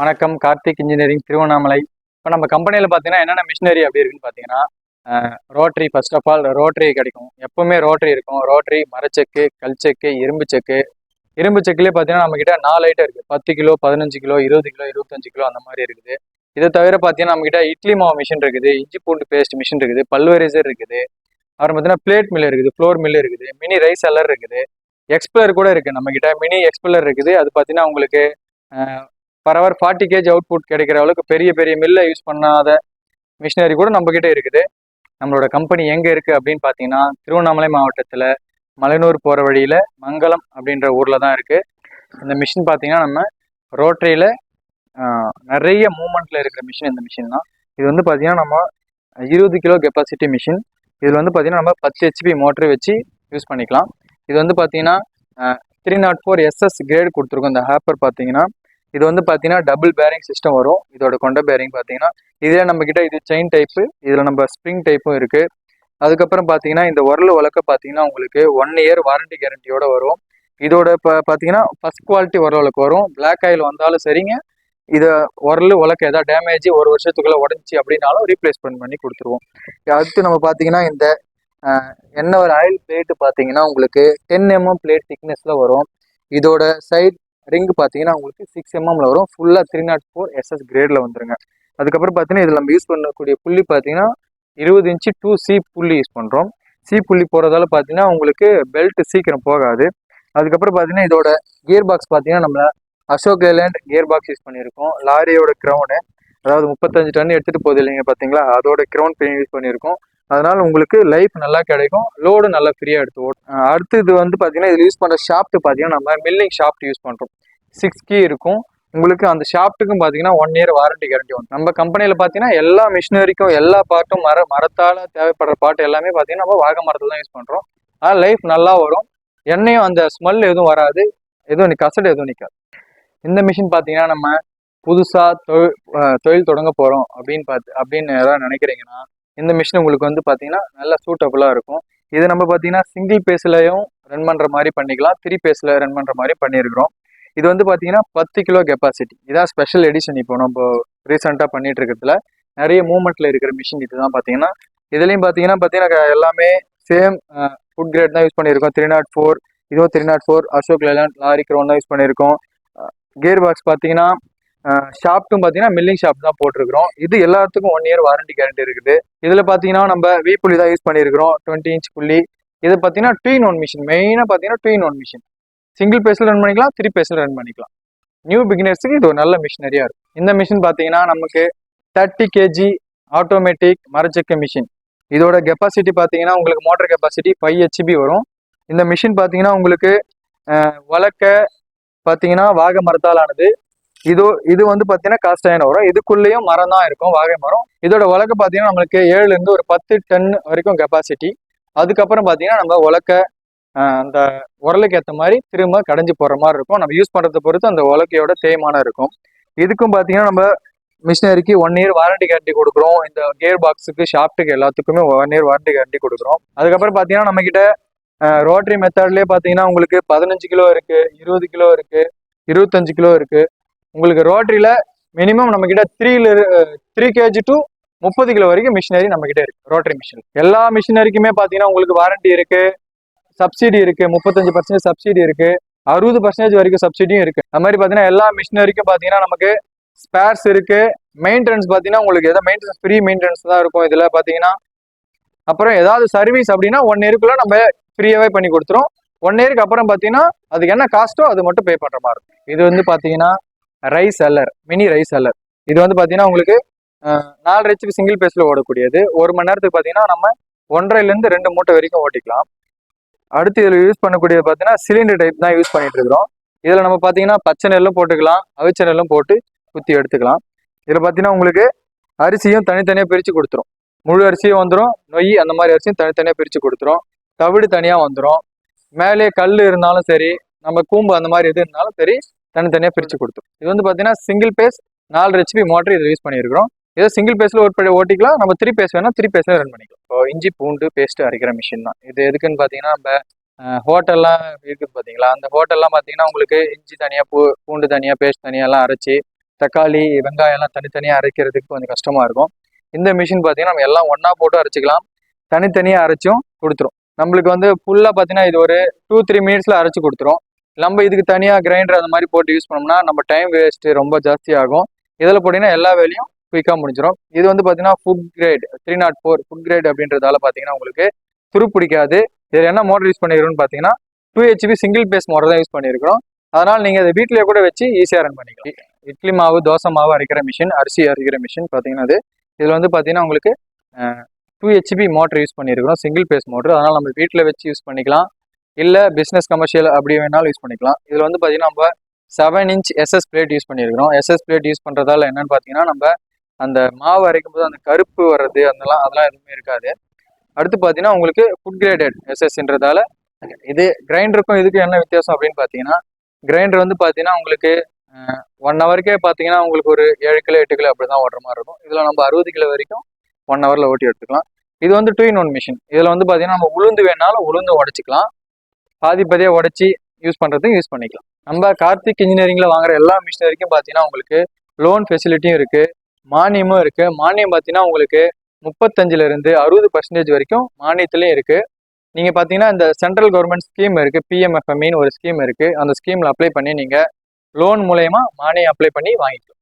வணக்கம். கார்த்திக் இன்ஜினியரிங் திருவண்ணாமலை. இப்போ நம்ம கம்பெனியில் பார்த்தீங்கன்னா என்னென்ன மிஷினரி அப்படி இருக்குன்னு பார்த்தீங்கன்னா rotary first of all rotary கிடைக்கும். எப்பவுமே ரோட்ரி இருக்கும். ரோட்ரி மரச்செக்கு கல் செக்கு இரும்பு செக்கு இரும்பு செக்குலேயே பார்த்தீங்கன்னா நம்மக்கிட்ட நாலு ஐட்டம் இருக்குது பத்து கிலோ பதினஞ்சு கிலோ இருபது கிலோ இருபத்தஞ்சு கிலோ அந்த மாதிரி இருக்குது. இதை தவிர பார்த்தீங்கன்னா நம்மக்கிட்ட இட்லி மாவு மிஷின் இருக்குது. இஞ்சி பூண்டு பேஸ்ட் மிஷின் இருக்குது. பல்வரைசர் இருக்குது. அப்புறம் பார்த்தீங்கன்னா பிளேட் மில் இருக்குது ஃப்ளோர் மில் இருக்குது மினி ரைஸ் எல்லர் இருக்குது எக்ஸ்பிளர் கூட இருக்குது நம்மக்கிட்ட மினி எக்ஸ்பிளர் இருக்குது. அது பார்த்தீங்கன்னா உங்களுக்கு per hour forty kg output கிடைக்கிற அளவுக்கு பெரிய பெரிய மில்லை யூஸ் பண்ணாத மிஷினரி கூட நம்மக்கிட்ட இருக்குது. நம்மளோட கம்பெனி எங்கே இருக்குது அப்படின்னு பார்த்தீங்கன்னா திருவண்ணாமலை மாவட்டத்தில் மலைனூர் போகிற வழியில் மங்களம் அப்படின்ற ஊரில் தான் இருக்குது இந்த மிஷின் பார்த்தீங்கன்னா நம்ம ரோட்டரியில் நிறைய மூமெண்ட்டில் இருக்கிற மிஷின் இந்த மிஷின் தான். இது வந்து பார்த்தீங்கன்னா நம்ம இருபது கிலோ கெப்பாசிட்டி மிஷின் இதில் வந்து பார்த்தீங்கன்னா நம்ம பத்து ஹெச்பி மோட்டர் வச்சு யூஸ் பண்ணிக்கலாம். இது வந்து பார்த்தீங்கன்னா three nought four SS grade கொடுத்துருக்கோம். இந்த ஹேப்பர் பார்த்தீங்கன்னா இது வந்து பார்த்தீங்கன்னா டபுள் பேரிங் சிஸ்டம் வரும். இதோட கொண்ட பேரிங் பார்த்தீங்கன்னா இதே நம்மக்கிட்ட இது செயின் டைப்பு இதில் நம்ம ஸ்ப்ரிங் டைப்பும் இருக்குது அதுக்கப்புறம் பார்த்தீங்கன்னா இந்த உரல் உலக்க பார்த்தீங்கன்னா உங்களுக்கு ஒன் இயர் வாரண்டி கேரண்டியோட வரும். இதோட இப்போ பார்த்தீங்கன்னா ஃபஸ்ட் குவாலிட்டி உரலுக்கு வரும். பிளாக் ஆயில் வந்தாலும் சரிங்க. இதை உரல் உலக்க ஏதாவது டேமேஜ் ஒரு வருஷத்துக்குள்ள உடஞ்சி அப்படின்னாலும் ரீப்ளேஸ்மெண்ட் பண்ணி கொடுத்துருவோம். அடுத்து நம்ம பார்த்தீங்கன்னா இந்த என்ன ஒரு ஆயில் பிளேட்டு பார்த்தீங்கன்னா உங்களுக்கு டென் எம்எம் பிளேட் திக்னஸில் வரும். இதோட சைட் ரிங் பார்த்தீங்கன்னா உங்களுக்கு சிக்ஸ் எம்எம்ல வரும். ஃபுல்லாக த்ரீ நாட் ஃபோர் எஸ்எஸ் கிரேடில் வந்துருங்க. அதுக்கப்புறம் பார்த்தீங்கன்னா இதில் நம்ம யூஸ் பண்ணக்கூடிய புள்ளி பார்த்தீங்கன்னா இருபது இன்ச்சு டூ சி புள்ளி யூஸ் பண்ணுறோம் சி புள்ளி போகிறதால பார்த்தீங்கன்னா உங்களுக்கு பெல்ட் சீக்கிரம் போகாது. அதுக்கப்புறம் பார்த்தீங்கன்னா இதோட கியர் பாக்ஸ் பார்த்தீங்கன்னா நம்மளை Ashok Leyland gear box use பண்ணியிருக்கோம். லாரியோட க்ரௌனு அதாவது முப்பத்தஞ்சு டன் எடுத்துகிட்டு போகுது இல்லைங்க பார்த்தீங்களா அதோட க்ரௌன் பெயின் யூஸ் பண்ணியிருக்கோம். அதனால உங்களுக்கு லைஃப் நல்லா கிடைக்கும். லோடு நல்லா ஃப்ரீயாக எடுத்து ஓடும் அடுத்து இது வந்து பார்த்தீங்கன்னா இதில் யூஸ் பண்ணுற ஷாஃப்ட் பார்த்தீங்கன்னா நம்ம மில்லிங் ஷாஃப்ட் யூஸ் பண்ணுறோம் சிக்ஸ் கீ இருக்கும். உங்களுக்கு அந்த ஷாப்ட்டுக்கும் பார்த்தீங்கன்னா ஒன் இயர் வாரண்டி கேரண்டி வரும். நம்ம கம்பெனியில் பார்த்தீங்கன்னா எல்லா மிஷினரிக்கும் எல்லா பாட்டும் மர மரத்தால் தேவைப்படுற பாட்டு எல்லாமே பார்த்தீங்கன்னா நம்ம வாக மரத்தில் தான் யூஸ் பண்ணுறோம் ஆனால் லைஃப் நல்லா வரும். எண்ணெயும் அந்த ஸ்மெல் எதுவும் வராது. எதுவும் கசடு எதுவும் நிற்காது இந்த மிஷின் பார்த்தீங்கன்னா நம்ம புதுசாக தொழில் தொழில் தொடங்க போகிறோம் அப்படின்னு பார்த்து அப்படின்னு ஏதாவது நினைக்கிறீங்கன்னா இந்த மிஷின் உங்களுக்கு வந்து பார்த்தீங்கன்னா நல்லா சூட்டபுளாக இருக்கும். இது நம்ம பார்த்தீங்கன்னா சிங்கிள் பேஸ்லையும் ரன் பண்ணுற மாதிரி பண்ணிக்கலாம். த்ரீ பேஸில் ரன் பண்ணுற மாதிரி பண்ணியிருக்கிறோம். இது வந்து பார்த்தீங்கன்னா பத்து கிலோ கெப்பாசிட்டி இதான் ஸ்பெஷல் எடிஷன் இப்போ நம்ம ரீசெண்டாக பண்ணிட்டு இருக்கிறதுல. நிறைய மூமெண்ட்டில் இருக்கிற மிஷின் இதுதான் பார்த்தீங்கன்னா இதுலேயும் பார்த்தீங்கன்னா பார்த்தீங்கன்னா எல்லாமே சேம் ஃபுட் கிரேட் தான் யூஸ் பண்ணியிருக்கோம். த்ரீ நாட் ஃபோர் இதுவும் three nought four Ashok Leyland lorry crown தான் யூஸ் பண்ணியிருக்கோம். கியர் பாக்ஸ் பார்த்தீங்கன்னா ஷாப்ட்டும் பார்த்தீங்கன்னா மில்லிங் ஷாப் தான் போட்டிருக்கிறோம். இது எல்லாத்துக்கும் ஒன் இயர் வாரண்டி கேரண்டி இருக்குது. இதில் பார்த்தீங்கன்னா நம்ம வி புள்ளி தான் யூஸ் பண்ணியிருக்கிறோம். டுவெண்ட்டி இன்ச் புள்ளி. இது பார்த்தீங்கன்னா டூ இன் ஒன் மிஷின் மெயினாக பார்த்தீங்கன்னா two in one machine single பேஸில் ரன் பண்ணிக்கலாம் த்ரீ பேஸில் ரன் பண்ணிக்கலாம் நியூ பிகினர்ஸுக்கு இது ஒரு நல்ல மிஷினரியாக இருக்கும். இந்த மிஷின் பார்த்தீங்கன்னா நமக்கு தேர்ட்டி கேஜி ஆட்டோமேட்டிக் மரச்சக்க மிஷின் இதோட கெப்பாசிட்டி பார்த்தீங்கன்னா உங்களுக்கு மோட்டர் கெப்பாசிட்டி ஃபைவ் ஹெச்பி வரும். இந்த மிஷின் பார்த்தீங்கன்னா உங்களுக்கு வளர்க்க பார்த்தீங்கன்னா வாகை மரத்தால் ஆனது இது இது வந்து பார்த்தீங்கன்னா காஸ்டாயின வரும் இதுக்குள்ளேயும் மரம் தான் இருக்கும் வாகை மரம். இதோட உலக்க பார்த்தீங்கன்னா நம்மளுக்கு ஏழுலேருந்து ஒரு பத்து டன் வரைக்கும் கெப்பாசிட்டி அதுக்கப்புறம் பார்த்தீங்கன்னா நம்ம உலக்க அந்த உரலுக்கு ஏற்ற மாதிரி திரும்ப கடைஞ்சி போகிற மாதிரி இருக்கும். நம்ம யூஸ் பண்ணுறதை பொறுத்து அந்த உலக்கையோட தேய்மானம் இருக்கும். இதுக்கும் பார்த்தீங்கன்னா நம்ம மிஷினரிக்கு ஒன் இயர் வாரண்டி கேரண்டி கொடுக்குறோம். இந்த கியர் பாக்ஸுக்கு ஷாப்ட்டுக்கு எல்லாத்துக்குமே ஒன் இயர் வாரண்டி கேரண்டி கொடுக்குறோம். அதுக்கப்புறம் பார்த்தீங்கன்னா நம்மக்கிட்ட ரோட்டரி மெத்தட்லேயே பார்த்தீங்கன்னா உங்களுக்கு பதினஞ்சு கிலோ இருக்குது இருபது கிலோ இருக்குது இருபத்தஞ்சு கிலோ இருக்குது உங்களுக்கு ரோட்டரியில் மினிமம் நம்மக்கிட்ட த்ரீல த்ரீ கேஜி டு முப்பது கிலோ வரைக்கும் மிஷினரி நம்மக்கிட்ட இருக்குது ரோட்டரி மிஷின் எல்லா மிஷினரிக்குமே பார்த்தீங்கன்னா உங்களுக்கு வாரண்டி இருக்குது சப்சிடி இருக்குது முப்பத்தஞ்சு பர்சன்டேஜ் சப்சிடி இருக்குது அறுபது பர்சன்டேஜ் வரைக்கும் சப்சிடியும் இருக்குது அது மாதிரி பார்த்தீங்கன்னா எல்லா மிஷினரிக்கும் பார்த்தீங்கன்னா நமக்கு ஸ்பேர்ஸ் இருக்குது மெயின்டெனன்ஸ் பார்த்தீங்கன்னா உங்களுக்கு எதாவது மெயின்டெனன்ஸ் ஃப்ரீ மெயின்டெனன்ஸ் தான் இருக்கும் இதில் பார்த்தீங்கன்னா அப்புறம் ஏதாவது சர்வீஸ் அப்படின்னா ஒன் இயருக்குள்ள நம்ம ஃப்ரீயாகவே பண்ணி கொடுத்துரும். ஒன் இயருக்கு அப்புறம் பார்த்தீங்கன்னா அதுக்கு என்ன காஸ்ட்டோ அது மட்டும் பே பண்ணுற மாதிரி இருக்கும். இது வந்து பார்த்தீங்கன்னா ரைஸ் அல்லர் மினி ரைஸ் அல்லர் இது வந்து பார்த்தீங்கன்னா உங்களுக்கு நாலு ஹெச்பி சிங்கிள் பேஸில் ஓடக்கூடியது. ஒரு மணி நேரத்துக்கு பார்த்தீங்கன்னா நம்ம ஒன்றரைலேருந்து ரெண்டு மூட்டை வரைக்கும் ஓட்டிக்கலாம். அடுத்து இதில் யூஸ் பண்ணக்கூடியது பார்த்தீங்கன்னா சிலிண்டர் டைப் தான் யூஸ் பண்ணிட்டு இருக்கிறோம். இதில் நம்ம பார்த்தீங்கன்னா பச்சை நெல்லும் போட்டுக்கலாம் அவிச்ச நெல்லும் போட்டு குத்தி எடுத்துக்கலாம். இதில் பார்த்தீங்கன்னா உங்களுக்கு அரிசியும் தனித்தனியாக பிரித்து கொடுத்துரும். முழு அரிசியும் வந்துடும் நொய் அந்த மாதிரி அரிசியும் தனித்தனியாக பிரித்து கொடுத்துரும். தவிடு தனியாக வந்துடும் மேலே கல் இருந்தாலும் சரி நம்ம கூம்பு அந்த மாதிரி எது இருந்தாலும் சரி தனித்தனியாக பிரித்து கொடுத்துரும். இது வந்து பார்த்தீங்கன்னா சிங்கிள் பேஸ் நாலு ஹெச்பி மோட்டர் இது யூஸ் பண்ணியிருக்கிறோம். ஏதோ சிங்கிள் பேஸில் ஒரு ஓட்டிக்கலாம். நம்ம த்ரீ பேஸ் வேணால் த்ரீ பேஸில் ரன் பண்ணிக்கலாம். இப்போ இஞ்சி பூண்டு பேஸ்ட் அரைக்கிற மிஷின் தான். இது எதுக்குன்னு பார்த்தீங்கன்னா நம்ம ஹோட்டல்லாம் இருக்குது பார்த்தீங்களா அந்த ஹோட்டல்லாம் பார்த்தீங்கன்னா உங்களுக்கு இஞ்சி தனியாக பூ பூண்டு தனியாக பேஸ்ட் தனியாலாம் அரைச்சி தக்காளி வெங்காயம் எல்லாம் தனித்தனியாக அரைக்கிறதுக்கு கொஞ்சம் கஷ்டமாக இருக்கும். இந்த மிஷின் பார்த்தீங்கன்னா நம்ம எல்லாம் ஒன்றா போட்டு அரைச்சிக்கலாம். தனித்தனியாக அரைச்சும் கொடுத்துரும். நம்மளுக்கு வந்து ஃபுல்லாக பார்த்தீங்கன்னா இது ஒரு டூ த்ரீ மினிட்ஸில் அரைச்சி கொடுத்துரும். நம்ம இதுக்கு தனியாக கிரைண்டர் அந்த மாதிரி போட்டு யூஸ் பண்ணோம்னா நம்ம டைம் வேஸ்ட்டு ரொம்ப ஜாஸ்தி ஆகும். இதில் போட்டிங்கன்னா எல்லா வேலையும் குயிக்காக முடிஞ்சிடும் இது வந்து பார்த்தீங்கன்னா food grade three nought four food grade அப்படின்றதால பார்த்தீங்கன்னா உங்களுக்கு துரு பிடிக்காது. இதில் என்ன மோட்டர் யூஸ் பண்ணிக்கிறோம்னு பார்த்தீங்கன்னா two HP single phase motor தான் யூஸ் பண்ணியிருக்கிறோம் அதனால் நீங்கள் அதை வீட்டிலேயே கூட வச்சு ஈஸியாக ரன் பண்ணிக்கலாம். இட்லி மாவு தோசை மாவு அரைக்கிற மிஷின் அரிசி அரைக்கிற மிஷின் பார்த்தீங்கன்னா அது. இதில் வந்து பார்த்தீங்கன்னா உங்களுக்கு டூ ஹெச்பி மோட்டர் யூஸ் பண்ணியிருக்கிறோம். சிங்கிள் பேஸ் மோட்டர் அதனால் நம்ம வீட்டில் வச்சு யூஸ் பண்ணிக்கலாம். இல்லை பிஸ்னஸ் கமர்ஷியல் அப்படி வேணாலும் யூஸ் பண்ணிக்கலாம். இதில் வந்து பார்த்தீங்கன்னா நம்ம seven inch SS plate use பண்ணியிருக்கிறோம். எஸ்எஸ் பிளேட் யூஸ் பண்ணுறதால என்னென்னு பார்த்தீங்கன்னா நம்ம அந்த மாவு அரைக்கும் போது அந்த கருப்பு வர்றது அதெல்லாம் அதெல்லாம் எதுவுமே இருக்காது. அடுத்து பார்த்தீங்கன்னா உங்களுக்கு ஃபுட் கிரேடட் எஸ்எஸ்ன்றதால இது கிரைண்டருக்கும் இதுக்கும் என்ன வித்தியாசம் அப்படின்னு பார்த்தீங்கன்னா கிரைண்டர் வந்து பார்த்தீங்கன்னா உங்களுக்கு ஒன் ஹவருக்கே பார்த்தீங்கன்னா உங்களுக்கு ஒரு ஏழு கிலோ எட்டு கிலோ அப்படி தான் ஓடுற மாதிரி இருக்கும். இதில் நம்ம அறுபது கிலோ வரைக்கும் ஒன் ஹவரில் ஓட்டி எடுத்துக்கலாம். இது வந்து டூ இன் ஒன் மிஷின் இதில் வந்து பார்த்தீங்கன்னா நம்ம உளுந்து வேணாலும் உளுந்து உடச்சிக்கலாம். பாதி பாதியாக உடச்சி யூஸ் பண்ணுறதுக்கு யூஸ் பண்ணிக்கலாம். நம்ம கார்த்திக் இன்ஜினியரிங்கில் வாங்குற எல்லா மிஷினரிக்கும் பார்த்தீங்கன்னா உங்களுக்கு லோன் ஃபெசிலிட்டியும் இருக்குது மானியமும் இருக்குது மானியம் பார்த்தீங்கன்னா உங்களுக்கு முப்பத்தஞ்சிலேருந்து அறுபது பர்சன்டேஜ் வரைக்கும் மானியத்துலேயும் இருக்குது நீங்கள் பார்த்தீங்கன்னா இந்த சென்ட்ரல் கவர்மெண்ட் ஸ்கீம் இருக்குது பிஎம்எஃப்எம்இன்னு ஒரு ஸ்கீம் இருக்குது அந்த ஸ்கீமில் அப்ளை பண்ணி நீங்கள் லோன் மூலயமா மானியம் அப்ளை பண்ணி வாங்கிக்கலாம்.